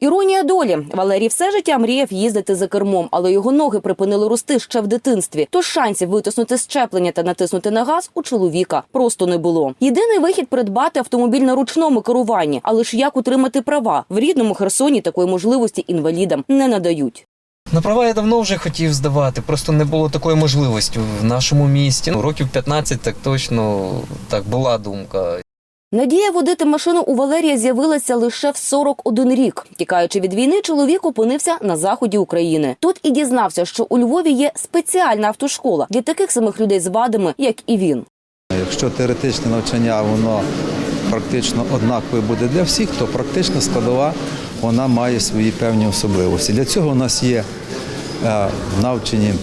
Іронія долі. Валерій все життя мріяв їздити за кермом, але його ноги припинили рости ще в дитинстві. Тож шансів витиснути щеплення та натиснути на газ у чоловіка просто не було. Єдиний вихід придбати автомобіль на ручному керуванні, але ж як утримати права в рідному Херсоні такої можливості інвалідам не надають. На права я давно вже хотів здавати, просто не було такої можливості в нашому місті. Ну, років 15 так точно так була думка. Надія водити машину у Валерія з'явилася лише в 41 рік. Тікаючи від війни, чоловік опинився на заході України. Тут і дізнався, що у Львові є спеціальна автошкола для таких самих людей з вадами, як і він. Якщо теоретичне навчання воно практично однакове буде для всіх, то практична складова вона має свої певні особливості. Для цього у нас є е, навчені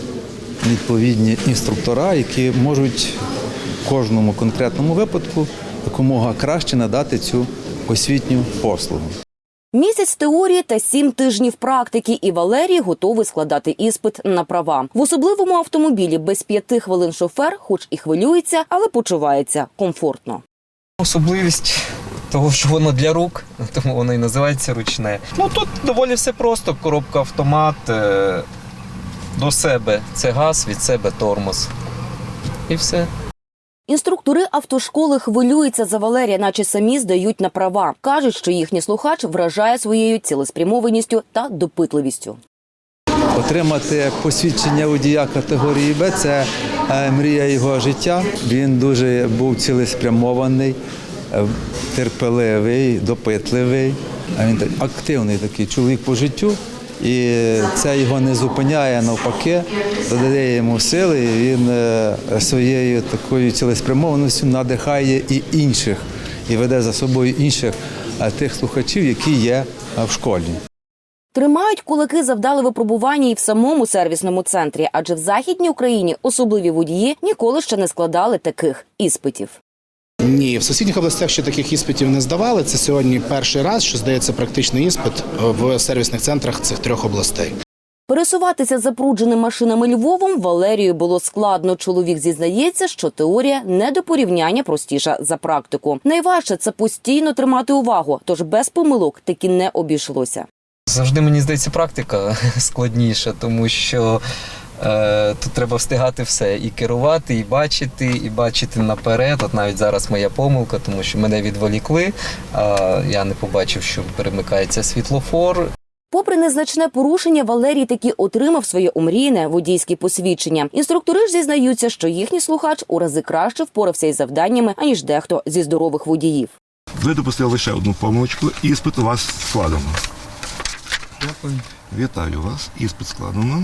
відповідні інструктора, які можуть в кожному конкретному випадку якомога краще надати цю освітню послугу. Місяць теорії та сім тижнів практики, і Валерій готовий складати іспит на права. В особливому автомобілі без п'яти хвилин шофер, хоч і хвилюється, але почувається комфортно. Особливість того, що воно для рук, тому воно і називається ручне. Ну тут доволі все просто. Коробка автомат е, до себе це газ, від себе тормоз. І все. Інструктори автошколи хвилюються за Валерія, наче самі здають на права. кажуть, що їхній слухач вражає своєю цілеспрямованістю та допитливістю. Отримати посвідчення водія категорії Б це е, мрія його життя. Він дуже був цілеспрямований, е, терпеливий, допитливий. А Він активний такий чоловік по життю. І це його не зупиняє навпаки, додає йому сили. і Він е, своєю такою цілеспрямованістю надихає і інших, і веде за собою інших е, тих слухачів, які є е, в школі. Тримають кулаки за вдале випробування і в самому сервісному центрі, адже в західній Україні особливі водії ніколи ще не складали таких іспитів. Ні, в сусідніх областях ще таких іспитів не здавали. Це сьогодні перший раз, що здається практичний іспит в сервісних центрах цих трьох областей. Пересуватися запрудженим машинами Львовом Валерію було складно. Чоловік зізнається, що теорія не до порівняння простіша за практику. Найважче це постійно тримати увагу, тож без помилок таки не обійшлося. Завжди мені здається практика складніша, тому що тут треба встигати все і керувати, і бачити, і бачити наперед. От навіть зараз моя помилка, тому що мене відволікли. А я не побачив, що перемикається світлофор. Попри незначне порушення, Валерій таки отримав своє омріяне водійське посвідчення. Інструктори ж зізнаються, що їхній слухач у рази краще впорався із завданнями, аніж дехто зі здорових водіїв. Ви допустили лише одну помилочку. Іспит у вас складено. Дякую. Вітаю вас. Іспит складено.